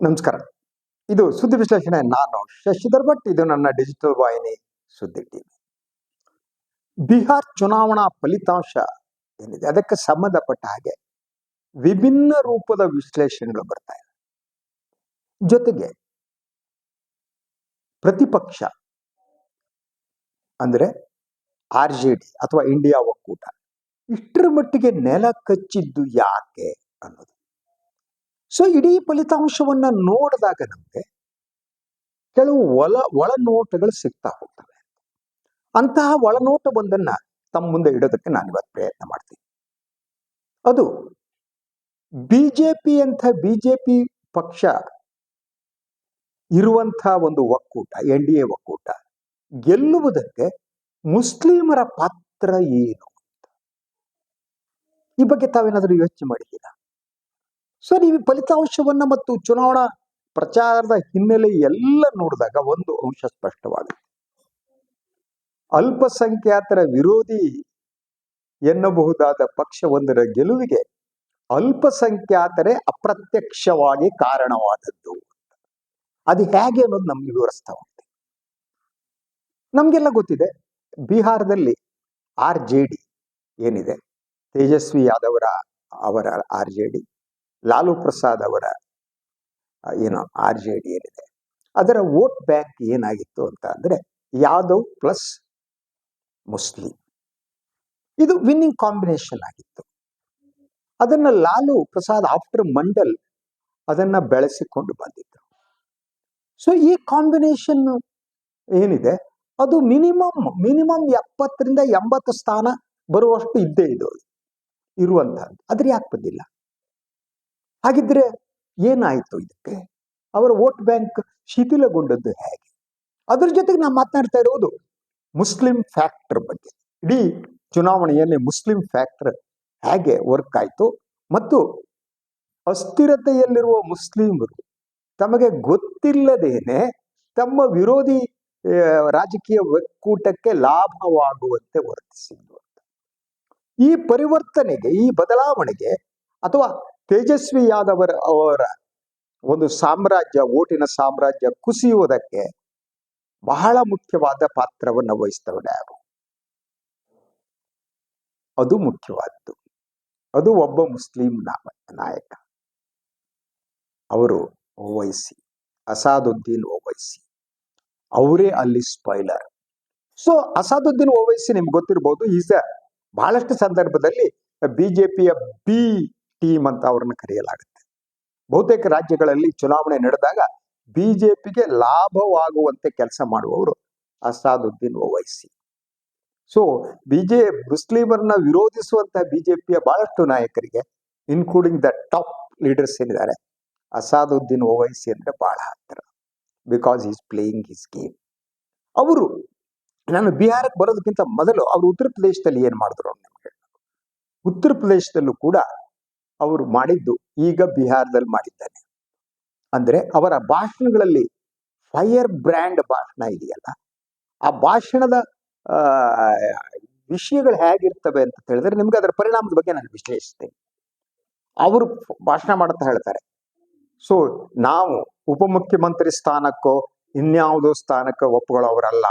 ನಮಸ್ಕಾರ. ಇದು ಸುದ್ದಿ ವಿಶ್ಲೇಷಣೆ. ನಾನು ಶಶಿಧರ್ ಭಟ್. ಇದು ನನ್ನ ಡಿಜಿಟಲ್ ವಾಹಿನಿ, ಸುದ್ದಿ ಟಿವಿ. ಬಿಹಾರ್ ಚುನಾವಣಾ ಫಲಿತಾಂಶ ಏನಿದೆ? ಅದಕ್ಕೆ ಸಂಬಂಧಪಟ್ಟ ಹಾಗೆ ವಿಭಿನ್ನ ರೂಪದ ವಿಶ್ಲೇಷಣೆಗಳು ಬರ್ತಾ ಇದೆ. ಜೊತೆಗೆ ಪ್ರತಿಪಕ್ಷ, ಅಂದ್ರೆ ಆರ್ ಜೆ ಅಥವಾ ಇಂಡಿಯಾ ಒಕ್ಕೂಟ, ಇಷ್ಟರ ಮಟ್ಟಿಗೆ ನೆಲ ಕಚ್ಚಿದ್ದು ಯಾಕೆ ಅನ್ನೋದು. ಸೊ ಇಡೀ ಫಲಿತಾಂಶವನ್ನ ನೋಡಿದಾಗ ನಮಗೆ ಕೆಲವು ಒಳ, ಒಳನೋಟಗಳು ಸಿಗ್ತಾ ಹೋಗ್ತವೆ. ಅಂತಹ ಒಳನೋಟವೊಂದನ್ನ ತಮ್ಮ ಮುಂದೆ ಇಡೋದಕ್ಕೆ ನಾನು ಇವತ್ತು ಪ್ರಯತ್ನ ಮಾಡ್ತೀನಿ. ಅದು ಬಿಜೆಪಿ ಅಂತ ಬಿಜೆಪಿ ಪಕ್ಷ ಇರುವಂಥ ಒಂದು ಒಕ್ಕೂಟ, ಎನ್ ಡಿ ಎ ಒಕ್ಕೂಟ, ಗೆಲ್ಲುವುದಕ್ಕೆ ಮುಸ್ಲಿಮರ ಪಾತ್ರ ಏನು ಈ ಬಗ್ಗೆ ತಾವೇನಾದರೂ ಯೋಚನೆ ಮಾಡಿದ್ದೀರಾ? ಸೊ ನೀವು ಫಲಿತಾಂಶವನ್ನ ಮತ್ತು ಚುನಾವಣಾ ಪ್ರಚಾರದ ಹಿನ್ನೆಲೆ ಎಲ್ಲ ನೋಡಿದಾಗ ಒಂದು ಅಂಶ ಸ್ಪಷ್ಟವಾಗುತ್ತೆ. ಅಲ್ಪಸಂಖ್ಯಾತರ ವಿರೋಧಿ ಎನ್ನಬಹುದಾದ ಪಕ್ಷವೊಂದರ ಗೆಲುವಿಗೆ ಅಲ್ಪಸಂಖ್ಯಾತರೇ ಅಪ್ರತ್ಯಕ್ಷವಾಗಿ ಕಾರಣವಾದದ್ದು ಅದು ಹೇಗೆ ಅನ್ನೋದು ನಮ್ಗೆ ವಿವರಿಸ್ತಾ ನಮಗೆಲ್ಲ ಗೊತ್ತಿದೆ, ಬಿಹಾರದಲ್ಲಿ ಆರ್ ಜೆ ಏನಿದೆ, ತೇಜಸ್ವಿ ಯಾದವರ ಅವರ ಆರ್ ಜೆ ಲಾಲು ಪ್ರಸಾದ್ ಅವರ ಏನು ಆರ್ ಜೆ ಡಿ ಏನಿದೆ, ಅದರ ವೋಟ್ ಬ್ಯಾಂಕ್ ಏನಾಗಿತ್ತು ಅಂತ ಅಂದರೆ ಯಾದವ್ ಪ್ಲಸ್ ಮುಸ್ಲಿಂ. ಇದು ವಿನ್ನಿಂಗ್ ಕಾಂಬಿನೇಷನ್ ಆಗಿತ್ತು. ಅದನ್ನ ಲಾಲು ಪ್ರಸಾದ್ ಆಫ್ಟರ್ ಮಂಡಲ್ ಅದನ್ನ ಬೆಳೆಸಿಕೊಂಡು ಬಂದಿದ್ದರು ಸೊ ಈ ಕಾಂಬಿನೇಷನ್ ಏನಿದೆ, ಅದು ಮಿನಿಮಮ್ ಮಿನಿಮಮ್ ಎಪ್ಪತ್ತರಿಂದ ಎಂಬತ್ತು ಸ್ಥಾನ ಬರುವಷ್ಟು ಇದ್ದೇ ಇದು, ಇರುವಂತಹದ್ದು. ಅದ್ರ ಯಾಕೆ ಬಂದಿಲ್ಲ? ಹಾಗಿದ್ರೆ ಏನಾಯ್ತು ಇದಕ್ಕೆ? ಅವರ ವೋಟ್ ಬ್ಯಾಂಕ್ ಶಿಥಿಲಗೊಂಡದ್ದು ಹೇಗೆ? ಅದ್ರ ಜೊತೆಗೆ ನಾವು ಮಾತನಾಡ್ತಾ ಇರುವುದು ಮುಸ್ಲಿಂ ಫ್ಯಾಕ್ಟರ್ ಬಗ್ಗೆ. ಇಡೀ ಚುನಾವಣೆಯಲ್ಲಿ ಮುಸ್ಲಿಂ ಫ್ಯಾಕ್ಟರ್ ಹೇಗೆ ವರ್ಕ್ ಆಯ್ತು ಮತ್ತು ಅಸ್ಥಿರತೆಯಲ್ಲಿರುವ ಮುಸ್ಲಿಮರು ತಮಗೆ ಗೊತ್ತಿಲ್ಲದೇನೆ ತಮ್ಮ ವಿರೋಧಿ ರಾಜಕೀಯ ಒಕ್ಕೂಟಕ್ಕೆ ಲಾಭವಾಗುವಂತೆ ವರ್ತಿಸಿದ್ದು ಈ ಪರಿವರ್ತನೆಗೆ, ಈ ಬದಲಾವಣೆಗೆ ಅಥವಾ ತೇಜಸ್ವಿ ಯಾದವರ ಅವರ ಒಂದು ಸಾಮ್ರಾಜ್ಯ, ಓಟಿನ ಸಾಮ್ರಾಜ್ಯ ಕುಸಿಯುವುದಕ್ಕೆ ಬಹಳ ಮುಖ್ಯವಾದ ಪಾತ್ರವನ್ನು ವಹಿಸ್ತವನೆ ಅವರು ಅದು ಮುಖ್ಯವಾದ್ದು. ಅದು ಒಬ್ಬ ಮುಸ್ಲಿಂ ನಾಯಕ. ಅವರು ಓವೈಸಿ, ಅಸಾದುದ್ದೀನ್ ಓವೈಸಿ. ಅವರೇ ಅಲ್ಲಿ ಸ್ಪೈಲರ್ ಸೊ, ಅಸಾದುದ್ದೀನ್ ಓವೈಸಿ ನಿಮ್ಗೆ ಗೊತ್ತಿರಬಹುದು ಈಸ್ ಬಹಳಷ್ಟು ಸಂದರ್ಭದಲ್ಲಿ ಬಿಜೆಪಿಯ ಬಿ ಟೀಮ್ ಅಂತ ಅವ್ರನ್ನ ಕರೆಯಲಾಗುತ್ತೆ. ಬಹುತೇಕ ರಾಜ್ಯಗಳಲ್ಲಿ ಚುನಾವಣೆ ನಡೆದಾಗ ಬಿಜೆಪಿಗೆ ಲಾಭವಾಗುವಂತೆ ಕೆಲಸ ಮಾಡುವವರು ಅಸಾದುದ್ದೀನ್ ಓವೈಸಿ. ಸೊ ಬಿಜೆ ಮುಸ್ಲಿಮರನ್ನ ವಿರೋಧಿಸುವಂತಹ ಬಿಜೆಪಿಯ ಬಹಳಷ್ಟು ನಾಯಕರಿಗೆ ಇನ್ಕ್ಲೂಡಿಂಗ್ ದ ಟಾಪ್ ಲೀಡರ್ಸ್ ಏನಿದ್ದಾರೆ, ಅಸಾದುದ್ದೀನ್ ಓವೈಸಿ ಅಂದ್ರೆ ಬಹಳ ಹತ್ತಿರ because is playing his game ಅವರು, ನಾನು ಬಿಹಾರಕ್ಕೆ ಬರೋದಕ್ಕಿಂತ ಮೊದಲು ಅವರು ಉತ್ತರ ಪ್ರದೇಶದಲ್ಲಿ ಏನು ಮಾಡಿದ್ರು ಅಂತ ನಿಮ್ಗೆ. ಉತ್ತರ ಪ್ರದೇಶದಲ್ಲೂ ಕೂಡ ಅವರು ಮಾಡಿದ್ದು ಈಗ ಬಿಹಾರದಲ್ಲಿ ಮಾಡಿದ್ದಾನೆ. ಅಂದ್ರೆ ಅವರ ಭಾಷಣಗಳಲ್ಲಿ ಫೈರ್ ಬ್ರ್ಯಾಂಡ್ ಭಾಷಣ ಇದೆಯಲ್ಲ, ಆ ಭಾಷಣದ ವಿಷಯಗಳು ಹೇಗಿರ್ತವೆ ಅಂತ ಹೇಳಿದ್ರೆ ನಿಮ್ಗೆ ಅದರ ಪರಿಣಾಮದ ಬಗ್ಗೆ ನಾನು ವಿಶ್ಲೇಷಿಸ್ತೇನೆ. ಅವರು ಭಾಷಣ ಮಾಡುತ್ತಾ ಹೇಳ್ತಾರೆ. ಸೊ ನಾವು ಉಪಮುಖ್ಯಮಂತ್ರಿ ಸ್ಥಾನಕ್ಕೋ ಇನ್ಯಾವುದೋ ಸ್ಥಾನಕ್ಕೋ ಒಪ್ಪುಗಳವರಲ್ಲ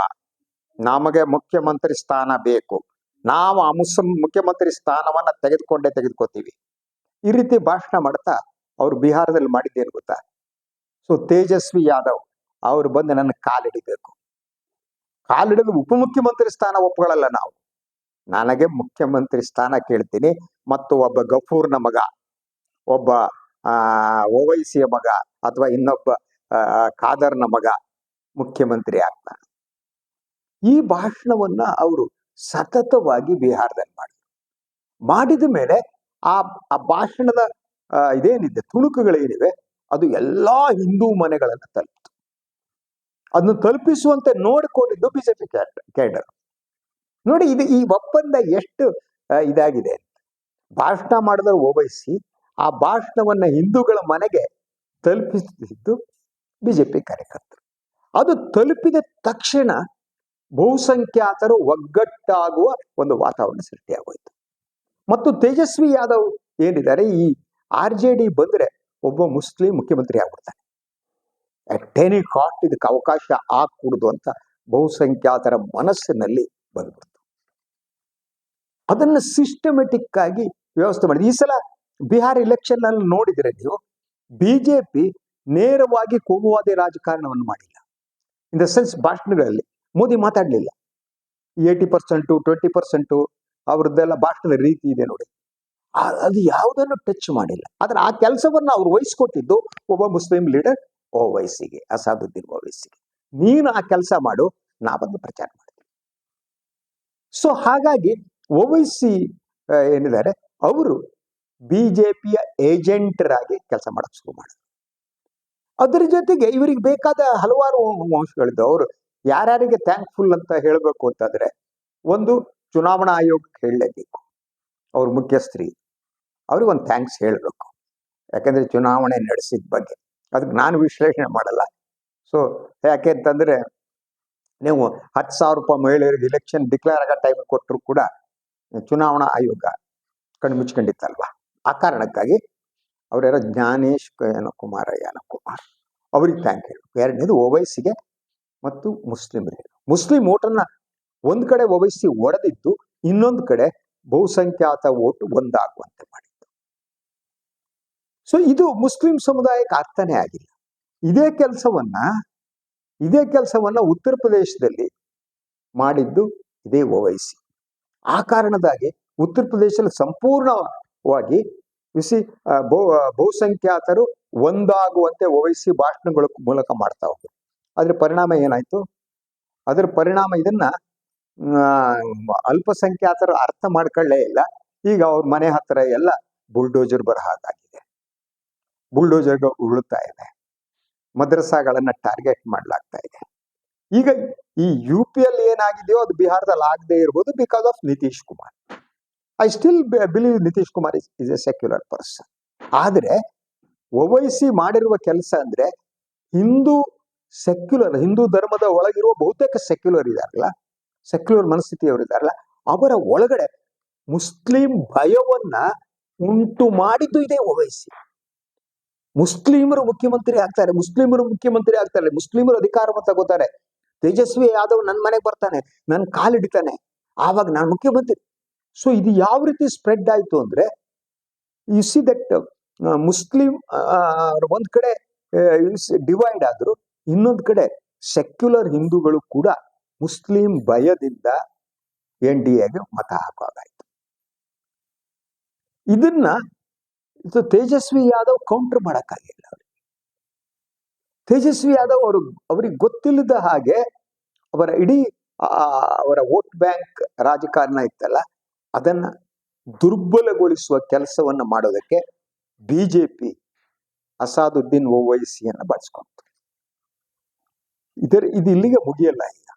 ನಮಗೆ ಮುಖ್ಯಮಂತ್ರಿ ಸ್ಥಾನ ಬೇಕು. ನಾವು ಆ ಮುಸ್ ಮುಖ್ಯಮಂತ್ರಿ ಸ್ಥಾನವನ್ನ ತೆಗೆದುಕೊಂಡೇ ತೆಗೆದುಕೋತೀವಿ ಈ ರೀತಿ ಭಾಷಣ ಮಾಡ್ತಾ ಅವ್ರು ಬಿಹಾರದಲ್ಲಿ ಮಾಡಿದ್ದೇನು ಗೊತ್ತಾ? ಸೊ ತೇಜಸ್ವಿ ಯಾದವ್ ಅವ್ರು ಬಂದು ನನ್ನ ಕಾಲಿಡಿಬೇಕು. ಕಾಲಿಡಲು ಉಪಮುಖ್ಯಮಂತ್ರಿ ಸ್ಥಾನ ಒಪ್ಪಗಳಲ್ಲ ನಾವು. ನನಗೆ ಮುಖ್ಯಮಂತ್ರಿ ಸ್ಥಾನ ಕೇಳ್ತೀನಿ. ಮತ್ತು ಒಬ್ಬ ಗಫೂರ್ನ ಮಗ, ಒಬ್ಬ ಓವೈಸಿಯ ಮಗ ಅಥವಾ ಇನ್ನೊಬ್ಬ ಖಾದರ್ನ ಮಗ ಮುಖ್ಯಮಂತ್ರಿ ಆಗ್ತಾನೆ. ಈ ಭಾಷಣವನ್ನ ಅವರು ಸತತವಾಗಿ ಬಿಹಾರದಲ್ಲಿ ಮಾಡಿದ್ರು. ಮಾಡಿದ ಮೇಲೆ ಆ ಆ ಭಾಷಣದ ಇದೇನಿದೆ ತುಣುಕುಗಳೇನಿವೆ ಅದು ಎಲ್ಲಾ ಹಿಂದೂ ಮನೆಗಳನ್ನ ತಲುಪಿತು. ಅದನ್ನು ತಲುಪಿಸುವಂತೆ ನೋಡಿಕೊಂಡಿದ್ದು ಬಿಜೆಪಿ ಕ್ಯಾಡರ್. ನೋಡಿ, ಇದು ಈ ಒಪ್ಪಂದ ಎಷ್ಟು ಇದಾಗಿದೆ. ಭಾಷಣ ಮಾಡಿದ್ರೆ ಓವೈಸಿ, ಆ ಭಾಷಣವನ್ನ ಹಿಂದೂಗಳ ಮನೆಗೆ ತಲುಪಿಸಿದ್ದು ಬಿಜೆಪಿ ಕಾರ್ಯಕರ್ತರು. ಅದು ತಲುಪಿದ ತಕ್ಷಣ ಬಹುಸಂಖ್ಯಾತರು ಒಗ್ಗಟ್ಟಾಗುವ ಒಂದು ವಾತಾವರಣ ಸೃಷ್ಟಿಯಾಗೋಯ್ತು. ಮತ್ತು ತೇಜಸ್ವಿ ಯಾದವ್ ಏನಿದ್ದಾರೆ, ಈ ಆರ್ ಜೆ ಡಿ ಬಂದ್ರೆ ಒಬ್ಬ ಮುಸ್ಲಿಂ ಮುಖ್ಯಮಂತ್ರಿ ಆಗ್ಬಿಡ್ತಾನೆ. ಅಟ್ ಎನಿ ಕಾಸ್ಟ್ ಇದಕ್ಕೆ ಅವಕಾಶ ಆಗ್ಕೂಡುದು ಅಂತ ಬಹುಸಂಖ್ಯಾತರ ಮನಸ್ಸಿನಲ್ಲಿ ಬಂದ್ಬಿಡ್ತು. ಅದನ್ನು ಸಿಸ್ಟಮೆಟಿಕ್ ಆಗಿ ವ್ಯವಸ್ಥೆ ಮಾಡಿದೆ. ಈ ಸಲ ಬಿಹಾರ್ ಎಲೆಕ್ಷನ್ನಲ್ಲಿ ನೋಡಿದ್ರೆ ನೀವು ಬಿಜೆಪಿ ನೇರವಾಗಿ ಕೋಮುವಾದಿ ರಾಜಕಾರಣವನ್ನು ಮಾಡಿಲ್ಲ. ಇನ್ ದ ಸೆನ್ಸ್ ಭಾಷಣಗಳಲ್ಲಿ ಮೋದಿ ಮಾತಾಡಲಿಲ್ಲ. ಏಯ್ಟಿ ಪರ್ಸೆಂಟು ಟ್ವೆಂಟಿ ಪರ್ಸೆಂಟು ಅವ್ರದ್ದೆಲ್ಲ ಭಾಷಣದ ರೀತಿ ಇದೆ ನೋಡಿ. ಅದು ಯಾವುದನ್ನು ಟಚ್ ಮಾಡಿಲ್ಲ. ಆದ್ರೆ ಆ ಕೆಲಸವನ್ನು ಅವ್ರು ವಹಿಸ್ಕೊಟ್ಟಿದ್ದು ಒಬ್ಬ ಮುಸ್ಲಿಂ ಲೀಡರ್ ಓವೈಸಿಗೆ, ಅಸಾದುದ್ದೀನ್ ಓವೈಸಿಗೆ. ನೀನು ಆ ಕೆಲಸ ಮಾಡು ನಾ ಬಂದು ಪ್ರಚಾರ ಮಾಡ್ತೀನಿ ಸೊ ಹಾಗಾಗಿ ಓವೈಸಿ ಏನಿದ್ದಾರೆ? ಅವರು ಬಿಜೆಪಿಯ ಏಜೆಂಟರಾಗಿ ಕೆಲಸ ಮಾಡಕ್ ಶುರು ಮಾಡಿದ್ರು. ಅದರ ಜೊತೆಗೆ ಇವರಿಗೆ ಬೇಕಾದ ಹಲವಾರು ಅಂಶಗಳಿದ್ದು ಅವರು ಯಾರ್ಯಾರಿಗೆ ಥ್ಯಾಂಕ್ಫುಲ್ ಅಂತ ಹೇಳಬೇಕು ಅಂತಂದ್ರೆ, ಒಂದು ಚುನಾವಣಾ ಆಯೋಗಕ್ಕೆ ಹೇಳಲೇಬೇಕು. ಅವ್ರ ಮುಖ್ಯಸ್ಥರಿ, ಅವ್ರಿಗೆ ಒಂದು ಥ್ಯಾಂಕ್ಸ್ ಹೇಳಬೇಕು. ಯಾಕೆಂದರೆ ಚುನಾವಣೆ ನಡೆಸಿದ ಬಗ್ಗೆ. ಅದಕ್ಕೆ ನಾನು ವಿಶ್ಲೇಷಣೆ ಮಾಡಲ್ಲ. ಸೊ ಯಾಕೆ ಅಂತಂದರೆ, ನೀವು ಹತ್ತು ಸಾವಿರ ರೂಪಾಯಿ ಮಹಿಳೆಯರಿಗೆ ಇಲೆಕ್ಷನ್ ಡಿಕ್ಲೇರ್ ಆಗೋ ಟೈಮ್ ಕೊಟ್ಟರು ಕೂಡ, ಚುನಾವಣಾ ಆಯೋಗ ಕಣ್ಣು ಮುಚ್ಕೊಂಡಿತ್ತಲ್ವ? ಆ ಕಾರಣಕ್ಕಾಗಿ ಅವರ್ಯಾರೋ ಜ್ಞಾನೇಶ್ ಏನೋ ಕುಮಾರ, ಏನೋ ಕುಮಾರ್, ಅವ್ರಿಗೆ ಥ್ಯಾಂಕ್ ಹೇಳಬೇಕು. ಎರಡನೇದು ಓವೈಸಿಗೆ ಮತ್ತು ಮುಸ್ಲಿಮರಿಗೆ. ಮುಸ್ಲಿಂ ಓಟನ್ನ ಒಂದ್ ಕಡೆ ಒವೈಸಿ ಒಡೆದಿದ್ದು, ಇನ್ನೊಂದು ಕಡೆ ಬಹುಸಂಖ್ಯಾತ ಓಟು ಒಂದಾಗುವಂತೆ ಮಾಡಿತ್ತು. ಸೊ ಇದು ಮುಸ್ಲಿಂ ಸಮುದಾಯಕ್ಕೆ ಅರ್ಥನೇ ಆಗಿಲ್ಲ. ಇದೇ ಕೆಲಸವನ್ನ ಇದೇ ಕೆಲಸವನ್ನ ಉತ್ತರ ಪ್ರದೇಶದಲ್ಲಿ ಮಾಡಿದ್ದು ಇದೇ ಒವೈಸಿ. ಆ ಕಾರಣದಾಗಿ ಉತ್ತರ ಪ್ರದೇಶದಲ್ಲಿ ಸಂಪೂರ್ಣವಾಗಿ ಬಿಸಿ ಬಹು ಬಹುಸಂಖ್ಯಾತರು ಒಂದಾಗುವಂತೆ ಒವೈಸಿ ಭಾಷಣಗಳ ಮೂಲಕ ಮಾಡ್ತಾ ಹೋದ್ರು. ಅದ್ರ ಪರಿಣಾಮ ಏನಾಯ್ತು? ಅದರ ಪರಿಣಾಮ ಇದನ್ನ ಅಲ್ಪಸಂಖ್ಯಾತರು ಅರ್ಥ ಮಾಡ್ಕೊಳ್ಳೇ ಇಲ್ಲ. ಈಗ ಅವ್ರ ಮನೆ ಹತ್ರ ಎಲ್ಲ ಬುಲ್ಡೋಜರ್ ಬರ ಹಾಗಾಗಿದೆ. ಬುಲ್ಡೋಜರ್ ಉಳುತ್ತಾ ಇದೆ. ಮದ್ರಸಾಗಳನ್ನ ಟಾರ್ಗೆಟ್ ಮಾಡಲಾಗ್ತಾ ಇದೆ. ಈಗ ಈ ಯು ಪಿ ಅಲ್ಲಿ ಏನಾಗಿದೆಯೋ ಅದು ಬಿಹಾರದಲ್ಲಿ ಆಗದೆ ಇರ್ಬೋದು because of Nitish Kumar. I still believe Nitish Kumar is is a secular person ಆದ್ರೆ ಒವೈಸಿ ಮಾಡಿರುವ ಕೆಲಸ ಅಂದ್ರೆ ಹಿಂದೂ ಸೆಕ್ಯುಲರ್ ಹಿಂದೂ ಧರ್ಮದ ಒಳಗಿರುವ ಬಹುತೇಕ ಸೆಕ್ಯುಲರ್ ಇದಾರಲ್ಲ. ಸೆಕ್ಯುಲರ್ ಮನಸ್ಥಿತಿಯವರಿದ್ದಾರಲ್ಲ ಅವರ ಒಳಗಡೆ ಮುಸ್ಲಿಂ ಭಯವನ್ನ ಉಂಟು ಮಾಡಿದ್ದು ಇದೆ ಓವೈಸಿ ಮುಸ್ಲಿಮರು ಮುಖ್ಯಮಂತ್ರಿ ಆಗ್ತಾರೆ, ಮುಸ್ಲಿಮರು ಮುಖ್ಯಮಂತ್ರಿ ಆಗ್ತಾರೆ, ಮುಸ್ಲಿಮರು ಅಧಿಕಾರವನ್ನು ತಗೋತಾರೆ. ತೇಜಸ್ವಿ ಯಾದವ್ ನನ್ನ ಮನೆಗೆ ಬರ್ತಾನೆ ನನ್ನ ಕಾಲಿಡಿತಾನೆ ಆವಾಗ ನಾನು ಮುಖ್ಯಮಂತ್ರಿ. ಸೊ ಇದು ಯಾವ ರೀತಿ ಸ್ಪ್ರೆಡ್ ಆಯ್ತು ಅಂದ್ರೆ ಯು ಸಿ ದಟ್ ಮುಸ್ಲಿಂ ಒಂದ್ ಕಡೆ ಡಿವೈಡ್ ಆದ್ರು ಇನ್ನೊಂದ್ ಕಡೆ ಸೆಕ್ಯುಲರ್ ಹಿಂದೂಗಳು ಕೂಡ ಮುಸ್ಲಿಂ ಭಯದಿಂದ ಎನ್ ಡಿ ಎಗೆ ಮತ ಹಾಕೋದಾಯ್ತು ಇದನ್ನ ಇದು ತೇಜಸ್ವಿ ಯಾದವ್ ಕೌಂಟರ್ ಮಾಡಕ್ಕಾಗಿಲ್ಲ ಅವ್ರಿಗೆ. ತೇಜಸ್ವಿ ಯಾದವ್ ಅವರು ಅವ್ರಿಗೆ ಗೊತ್ತಿಲ್ಲದ ಹಾಗೆ ಅವರ ಇಡೀ ಅವರ ವೋಟ್ ಬ್ಯಾಂಕ್ ರಾಜಕಾರಣ ಇತ್ತಲ್ಲ, ಅದನ್ನ ದುರ್ಬಲಗೊಳಿಸುವ ಕೆಲಸವನ್ನ ಮಾಡೋದಕ್ಕೆ ಬಿಜೆಪಿ ಅಸಾದುದ್ದೀನ್ ಓವೈಸಿಯನ್ನು ಬಳಸ್ಕೊಂತ ಇದರ, ಇದು ಇಲ್ಲಿಗೆ ಮುಗಿಯಲ್ಲ ಈಗ.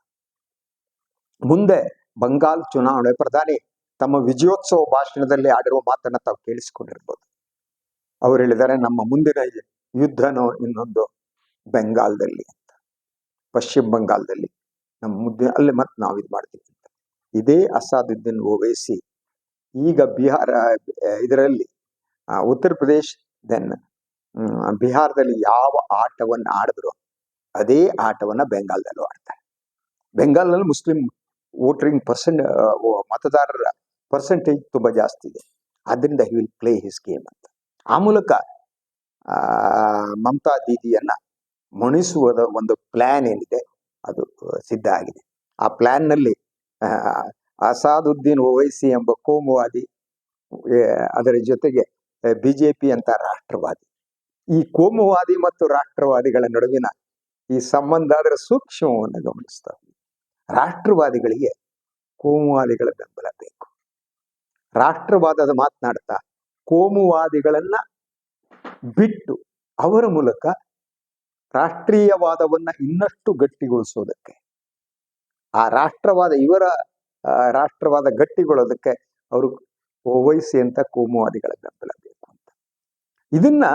ಮುಂದೆ ಬಂಗಾಲ್ ಚುನಾವಣೆ ಪ್ರಧಾನಿ ತಮ್ಮ ವಿಜಯೋತ್ಸವ ಭಾಷಣದಲ್ಲಿ ಆಡಿರುವ ಮಾತನ್ನ ತಾವು ಕೇಳಿಸಿಕೊಂಡಿರ್ಬೋದು. ಅವ್ರು ಹೇಳಿದ್ದಾರೆ, ನಮ್ಮ ಮುಂದಿನ ಯುದ್ಧನೋ ಇನ್ನೊಂದು ಬೆಂಗಾಲ್ದಲ್ಲಿ ಅಂತ. ಪಶ್ಚಿಮ ಬಂಗಾಳದಲ್ಲಿ ನಮ್ಮ ಮುದ್ದೆ, ಅಲ್ಲಿ ಮತ್ತೆ ನಾವು ಇದು ಮಾಡ್ತೀವಿ ಅಂತ. ಇದೇ ಅಸಾದುದ್ದೀನ್ ಓವೈಸಿ, ಈಗ ಬಿಹಾರ, ಇದರಲ್ಲಿ ಉತ್ತರ ಪ್ರದೇಶ್ ದೆನ್ ಬಿಹಾರದಲ್ಲಿ ಯಾವ ಆಟವನ್ನು ಆಡಿದ್ರು, ಅದೇ ಆಟವನ್ನ ಬೆಂಗಾಲ್ದಲ್ಲೂ ಆಡ್ತಾರೆ. ಬೆಂಗಾಲ್ನಲ್ಲಿ ಮುಸ್ಲಿಂ ವೋಟರಿಂಗ್ ಪರ್ಸೆಂಟ್ ಮತದಾರರ ಪರ್ಸೆಂಟೇಜ್ ತುಂಬಾ ಜಾಸ್ತಿ ಇದೆ. ಅದರಿಂದ he will play his game ಅಂತ. ಆ ಮೂಲಕ ಮಮತಾ ದೀದಿಯನ್ನ ಮಣಿಸುವ ಒಂದು ಪ್ಲಾನ್ ಏನಿದೆ ಅದು ಸಿದ್ಧ ಆಗಿದೆ. ಆ ಪ್ಲಾನ್ನಲ್ಲಿ ಆ, ಅಸಾದುದ್ದೀನ್ ಓವೈಸಿ ಎಂಬ ಕೋಮುವಾದಿ ಅದರ ಜೊತೆಗೆ ಬಿಜೆಪಿ ಅಂತ ರಾಷ್ಟ್ರವಾದಿ. ಈ ಕೋಮುವಾದಿ ಮತ್ತು ರಾಷ್ಟ್ರವಾದಿಗಳ ನಡುವಿನ ಈ ಸಂಬಂಧ ಅದರ ಸೂಕ್ಷ್ಮವನ್ನು ಗಮನಿಸ್ತಾ ಹೋಗಿ. ರಾಷ್ಟ್ರವಾದಿಗಳಿಗೆ ಕೋಮುವಾದಿಗಳ ಬೆಂಬಲ ಬೇಕು. ರಾಷ್ಟ್ರವಾದದ ಮಾತನಾಡ್ತಾ ಕೋಮುವಾದಿಗಳನ್ನ ಬಿಟ್ಟು ಅವರ ಮೂಲಕ ರಾಷ್ಟ್ರೀಯವಾದವನ್ನ ಇನ್ನಷ್ಟು ಗಟ್ಟಿಗೊಳಿಸೋದಕ್ಕೆ, ಆ ರಾಷ್ಟ್ರವಾದ ಇವರ ರಾಷ್ಟ್ರವಾದ ಗಟ್ಟಿಗೊಳ್ಳೋದಕ್ಕೆ ಅವರು ಓವೈಸಿ ಅಂತ ಕೋಮುವಾದಿಗಳ ಬೆಂಬಲ ಬೇಕು ಅಂತ. ಇದನ್ನ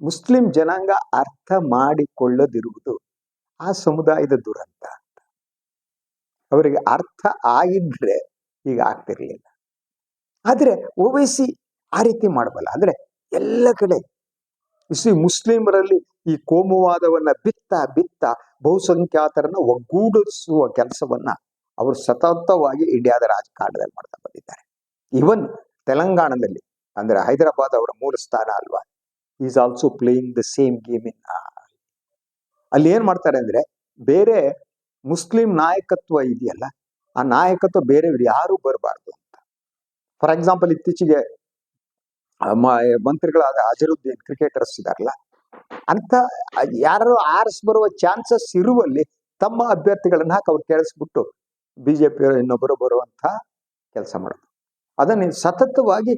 ಮುಸ್ಲಿಂ ಜನಾಂಗ ಅರ್ಥ ಮಾಡಿಕೊಳ್ಳದಿರುವುದು ಆ ಸಮುದಾಯದ ದುರಂತ. ಅವರಿಗೆ ಅರ್ಥ ಆಗಿದ್ರೆ ಈಗ ಆಗ್ತಿರ್ಲಿಲ್ಲ. ಆದ್ರೆ ಓವೈಸಿ ಆ ರೀತಿ ಮಾಡಬಲ್ಲ. ಅಂದ್ರೆ ಎಲ್ಲ ಕಡೆ ಇಸಿ ಮುಸ್ಲಿಮರಲ್ಲಿ ಈ ಕೋಮುವಾದವನ್ನ ಬಿತ್ತ ಬಿತ್ತ ಬಹುಸಂಖ್ಯಾತರನ್ನ ಒಗ್ಗೂಡಿಸುವ ಕೆಲಸವನ್ನ ಅವರು ಸತತವಾಗಿ ಇಂಡಿಯಾದ ರಾಜಕಾರಣದಲ್ಲಿ ಮಾಡ್ತಾ ಬಂದಿದ್ದಾರೆ. ಈವನ್ ತೆಲಂಗಾಣದಲ್ಲಿ ಅಂದ್ರೆ ಹೈದರಾಬಾದ್ ಅವರ ಮೂಲ ಸ್ಥಾನ ಅಲ್ವಾ? Is also playing the same game in ಅಲ್ಲಿ ಏನ್ ಮಾಡ್ತಾರೆ ಅಂದ್ರೆ ಬೇರೆ ಮುಸ್ಲಿಂ ನಾಯಕತ್ವ ಇದೆಯಲ್ಲ, ಆ ನಾಯಕತ್ವ ಬೇರೆಯವ್ರು ಯಾರು ಬರಬಾರ್ದು ಅಂತ. ಫಾರ್ ಎಕ್ಸಾಂಪಲ್ ಇತ್ತೀಚೆಗೆ ಮಂತ್ರಿಗಳಾದ ಅಜರುದ್ದೀನ್ ಕ್ರಿಕೆಟರ್ಸ್ ಇದಾರಲ್ಲ, ಅಂತ ಯಾರು ಆರ್ಸ್ ಬರುವ ಚಾನ್ಸಸ್ ಇರುವಲ್ಲಿ ತಮ್ಮ ಅಭ್ಯರ್ಥಿಗಳನ್ನ ಹಾಕಿ ಅವ್ರು ಕೇಳಿಸ್ಬಿಟ್ಟು ಬಿಜೆಪಿ ಇನ್ನೊಬ್ಬರು ಬರುವಂತ ಕೆಲಸ ಮಾಡೋದು. ಅದನ್ನ ಸತತವಾಗಿ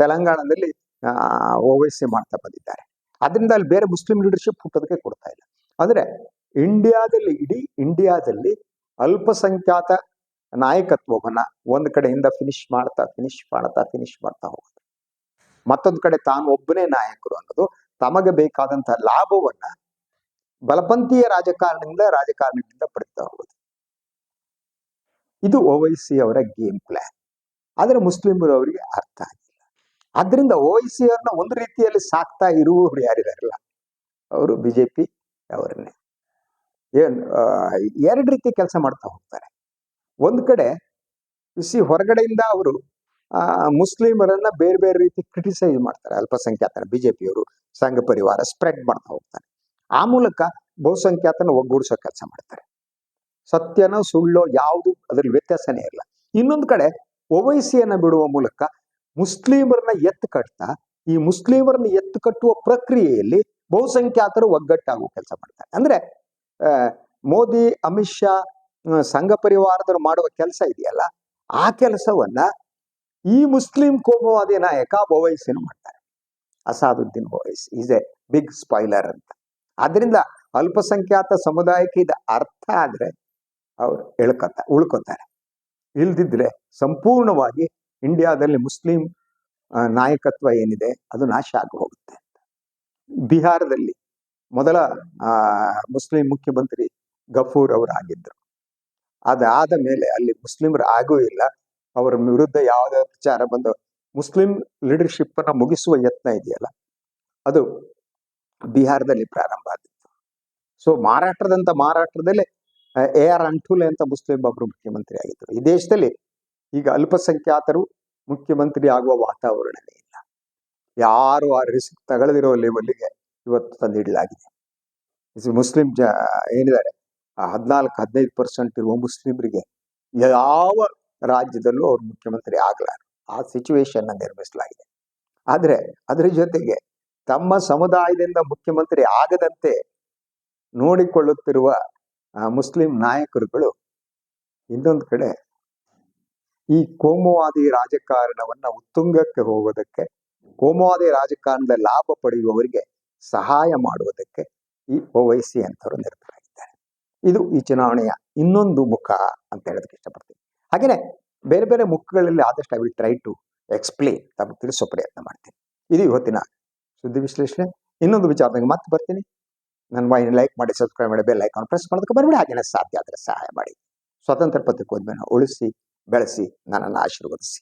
ತೆಲಂಗಾಣದಲ್ಲಿ ಓವೈಸಿ ಮಾಡ್ತಾ ಬಂದಿದ್ದಾರೆ. ಅದರಿಂದ ಅಲ್ಲಿ ಬೇರೆ ಮುಸ್ಲಿಂ ಲೀಡರ್ಶಿಪ್ ಹುಟ್ಟೋದಕ್ಕೆ ಕೊಡ್ತಾ ಇಲ್ಲ. ಅಂದ್ರೆ ಇಂಡಿಯಾದಲ್ಲಿ, ಇಡೀ ಇಂಡಿಯಾದಲ್ಲಿ ಅಲ್ಪಸಂಖ್ಯಾತ ನಾಯಕತ್ವವನ್ನ ಒಂದ್ ಕಡೆಯಿಂದ ಫಿನಿಶ್ ಮಾಡ್ತಾ ಫಿನಿಶ್ ಮಾಡ್ತಾ ಫಿನಿಶ್ ಮಾಡ್ತಾ ಹೋಗೋದು. ಮತ್ತೊಂದು ಕಡೆ ತಾನು ಒಬ್ಬನೇ ನಾಯಕರು ಅನ್ನೋದು ತಮಗೆ ಬೇಕಾದಂತಹ ಲಾಭವನ್ನ ಬಲಪಂಥೀಯ ರಾಜಕಾರಣದಿಂದ ರಾಜಕಾರಣದಿಂದ ಪಡಿತಾ ಹೋಗೋದು. ಇದು ಓವೈಸಿ ಅವರ ಗೇಮ್ ಪ್ಲಾನ್ ಆದ್ರೆ ಮುಸ್ಲಿಮರು ಅವರಿಗೆ ಅರ್ಥ ಆಗಿಲ್ಲ. ಆದ್ರಿಂದ ಓವೈಸಿ ಅವ್ರನ್ನ ಒಂದು ರೀತಿಯಲ್ಲಿ ಸಾಕ್ತಾ ಇರುವವರು ಯಾರಿದಾರಲ್ಲ? ಅವರು ಬಿಜೆಪಿ, ಅವರನ್ನೇ. ಏನ್ ಎರಡು ರೀತಿ ಕೆಲಸ ಮಾಡ್ತಾ ಹೋಗ್ತಾರೆ. ಒಂದು ಕಡೆ ಸಿ ಹೊರಗಡೆಯಿಂದ ಅವರು ಮುಸ್ಲಿಮರನ್ನ ಬೇರೆ ಬೇರೆ ರೀತಿ ಕ್ರಿಟಿಸೈಸ್ ಮಾಡ್ತಾರೆ. ಅಲ್ಪಸಂಖ್ಯಾತರ ಬಿಜೆಪಿಯವರು ಸಂಘ ಪರಿವಾರ ಸ್ಪ್ರೆಡ್ ಮಾಡ್ತಾ ಹೋಗ್ತಾರೆ. ಆ ಮೂಲಕ ಬಹುಸಂಖ್ಯಾತನ ಒಗ್ಗೂಡಿಸೋ ಕೆಲಸ ಮಾಡ್ತಾರೆ. ಸತ್ಯನೋ ಸುಳ್ಳೋ ಯಾವುದು ಅದ್ರಲ್ಲಿ ವ್ಯತ್ಯಾಸನೇ ಇಲ್ಲ. ಇನ್ನೊಂದು ಕಡೆ ಒವೈಸಿಯನ್ನ ಬಿಡುವ ಮೂಲಕ ಮುಸ್ಲಿಮರನ್ನ ಎತ್ತು ಕಟ್ತಾ, ಈ ಮುಸ್ಲಿಮರನ್ನ ಎತ್ತು ಕಟ್ಟುವ ಪ್ರಕ್ರಿಯೆಯಲ್ಲಿ ಬಹುಸಂಖ್ಯಾತರು ಒಗ್ಗಟ್ಟಾಗುವ ಕೆಲಸ ಮಾಡ್ತಾರೆ. ಅಂದ್ರೆ ಮೋದಿ, ಅಮಿತ್ ಶಾ ಸಂಘ ಪರಿವಾರದವರು ಮಾಡುವ ಕೆಲಸ ಇದೆಯಲ್ಲ, ಆ ಕೆಲಸವನ್ನ ಈ ಮುಸ್ಲಿಂ ಕೋಮುವಾದಿ ನಾಯಕ ಬೋವೈಸಿನ ಮಾಡ್ತಾರೆ? Asaduddin Owaisi is a big spoiler ಅಂತ. ಆದ್ರಿಂದ ಅಲ್ಪಸಂಖ್ಯಾತ ಸಮುದಾಯಕ್ಕೆ ಇದು ಅರ್ಥ ಆದ್ರೆ ಅವ್ರು ಎಳ್ಕೊತ, ಉಳ್ಕೊತಾರೆ. ಇಲ್ದಿದ್ರೆ ಸಂಪೂರ್ಣವಾಗಿ ಇಂಡಿಯಾದಲ್ಲಿ ಮುಸ್ಲಿಂ ನಾಯಕತ್ವ ಏನಿದೆ ಅದು ನಾಶ ಆಗಿ ಹೋಗುತ್ತೆ ಬಿಹಾರದಲ್ಲಿ ಮೊದಲ ಮುಸ್ಲಿಂ ಮುಖ್ಯಮಂತ್ರಿ ಗಫೂರ್ ಅವರು ಆಗಿದ್ದರು ಅದಾದ ಮೇಲೆ ಅಲ್ಲಿ ಮುಸ್ಲಿಮರು ಆಗೂ ಇಲ್ಲ. ಅವರ ವಿರುದ್ಧ ಯಾವುದೇ ಪ್ರಚಾರ ಬಂದ, ಮುಸ್ಲಿಂ ಲೀಡರ್ಶಿಪ್ ಅನ್ನ ಮುಗಿಸುವ ಯತ್ನ ಇದೆಯಲ್ಲ, ಅದು ಬಿಹಾರದಲ್ಲಿ ಪ್ರಾರಂಭ ಆಗಿತ್ತು ಸೊ ಮಹಾರಾಷ್ಟ್ರದಂತ ಮಹಾರಾಷ್ಟ್ರದಲ್ಲಿ ಎ ಆರ್ ಅಂಠೂಲೆ ಅಂತ ಮುಸ್ಲಿಂ ಒಬ್ಬರು ಮುಖ್ಯಮಂತ್ರಿ ಆಗಿದ್ದರು ಈ ದೇಶದಲ್ಲಿ ಈಗ ಅಲ್ಪಸಂಖ್ಯಾತರು ಮುಖ್ಯಮಂತ್ರಿ ಆಗುವ ವಾತಾವರಣವೇ ಇಲ್ಲ. ಯಾರು ಆ ರಿಸ್ಕ್ ತಗೊಳ್ಳದಿರೋ ಲೆವೆಲ್ಗೆ ಇವತ್ತು ತಂದಿಡಲಾಗಿದೆ. ಮುಸ್ಲಿಂ ಜ, ಏನಿದ್ದಾರೆ ಹದಿನಾಲ್ಕು, ಹದಿನೈದು ಪರ್ಸೆಂಟ್ ಇರುವ ಮುಸ್ಲಿಮರಿಗೆ ಯಾವ ರಾಜ್ಯದಲ್ಲೂ ಅವ್ರು ಮುಖ್ಯಮಂತ್ರಿ ಆಗಲಾರ ಆ ಸಿಚುವೇಶನ್ ನಿರ್ಮಿಸಲಾಗಿದೆ. ಆದ್ರೆ ಅದ್ರ ಜೊತೆಗೆ ತಮ್ಮ ಸಮುದಾಯದಿಂದ ಮುಖ್ಯಮಂತ್ರಿ ಆಗದಂತೆ ನೋಡಿಕೊಳ್ಳುತ್ತಿರುವ ಮುಸ್ಲಿಂ ನಾಯಕರುಗಳು ಇನ್ನೊಂದು ಕಡೆ ಈ ಕೋಮುವಾದಿ ರಾಜಕಾರಣವನ್ನ ಉತ್ತುಂಗಕ್ಕೆ ಹೋಗೋದಕ್ಕೆ, ಕೋಮುವಾದಿ ರಾಜಕಾರಣದ ಲಾಭ ಪಡೆಯುವವರಿಗೆ ಸಹಾಯ ಮಾಡುವುದಕ್ಕೆ ಈ ಓವೈಸಿ ಅಂತವರು ನಿರತರಾಗಿದ್ದಾರೆ. ಇದು ಈ ಚುನಾವಣೆಯ ಇನ್ನೊಂದು ಮುಖ ಅಂತ ಹೇಳೋದಕ್ಕೆ ಇಷ್ಟಪಡ್ತೀನಿ. ಹಾಗೆಯೇ ಬೇರೆ ಬೇರೆ ಮುಖಗಳಲ್ಲಿ ಆದಷ್ಟು I will try to explain ತಮಗೆ ತಿಳಿಸೋ ಪ್ರಯತ್ನ ಮಾಡ್ತೀನಿ. ಇದು ಇವತ್ತಿನ ಸುದ್ದಿ ವಿಶ್ಲೇಷಣೆ. ಇನ್ನೊಂದು ವಿಚಾರದಾಗ ಮತ್ತೆ ಬರ್ತೀನಿ. ನನ್ನ ವಾಹಿನಿ ಲೈಕ್ ಮಾಡಿ ಸಬ್ಸ್ಕ್ರೈಬ್ ಮಾಡಿ ಬೆಲ್ ಐಕಾನ್ ಪ್ರೆಸ್ ಮಾಡೋದಕ್ಕೆ ಬರಬೇಡಿ ಹಾಗೇನೆ ಸಾಧ್ಯ ಆದರೆ ಸಹಾಯ ಮಾಡಿ. ಸ್ವತಂತ್ರ ಪತ್ರಿಕೋದ್ಯಮನ ಉಳಿಸಿ, ಬೆಳೆಸಿ, ನನ್ನನ್ನು ಆಶೀರ್ವದಿಸಿ.